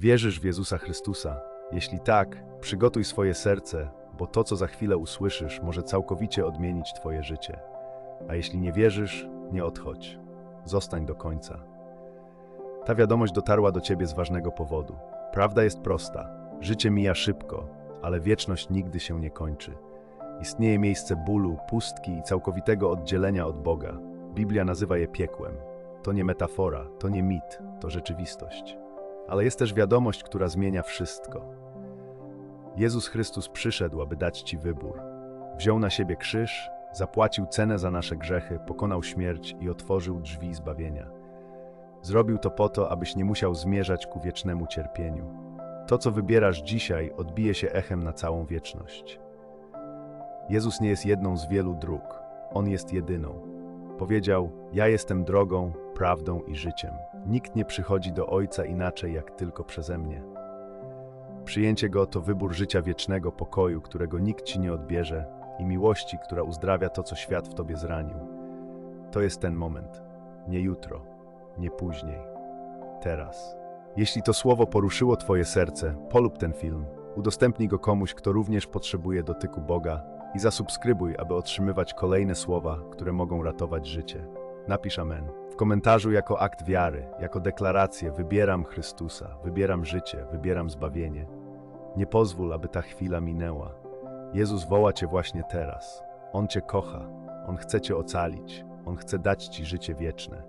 Wierzysz w Jezusa Chrystusa? Jeśli tak, przygotuj swoje serce, bo to, co za chwilę usłyszysz, może całkowicie odmienić Twoje życie. A jeśli nie wierzysz, nie odchodź. Zostań do końca. Ta wiadomość dotarła do Ciebie z ważnego powodu. Prawda jest prosta. Życie mija szybko, ale wieczność nigdy się nie kończy. Istnieje miejsce bólu, pustki i całkowitego oddzielenia od Boga. Biblia nazywa je piekłem. To nie metafora, to nie mit, to rzeczywistość. Ale jest też wiadomość, która zmienia wszystko. Jezus Chrystus przyszedł, aby dać Ci wybór. Wziął na siebie krzyż, zapłacił cenę za nasze grzechy, pokonał śmierć i otworzył drzwi zbawienia. Zrobił to po to, abyś nie musiał zmierzać ku wiecznemu cierpieniu. To, co wybierasz dzisiaj, odbije się echem na całą wieczność. Jezus nie jest jedną z wielu dróg, On jest jedyną. Powiedział: Ja jestem drogą, prawdą i życiem. Nikt nie przychodzi do Ojca inaczej, jak tylko przeze mnie. Przyjęcie Go to wybór życia wiecznego pokoju, którego nikt ci nie odbierze, i miłości, która uzdrawia to, co świat w tobie zranił. To jest ten moment. Nie jutro, nie później. Teraz. Jeśli to słowo poruszyło Twoje serce, polub ten film, udostępnij go komuś, kto również potrzebuje dotyku Boga i zasubskrybuj, aby otrzymywać kolejne słowa, które mogą ratować życie. Napisz Amen. Komentarzu jako akt wiary, jako deklarację wybieram Chrystusa, wybieram życie, wybieram zbawienie. Nie pozwól, aby ta chwila minęła. Jezus woła Cię właśnie teraz. On Cię kocha, On chce Cię ocalić, On chce dać Ci życie wieczne.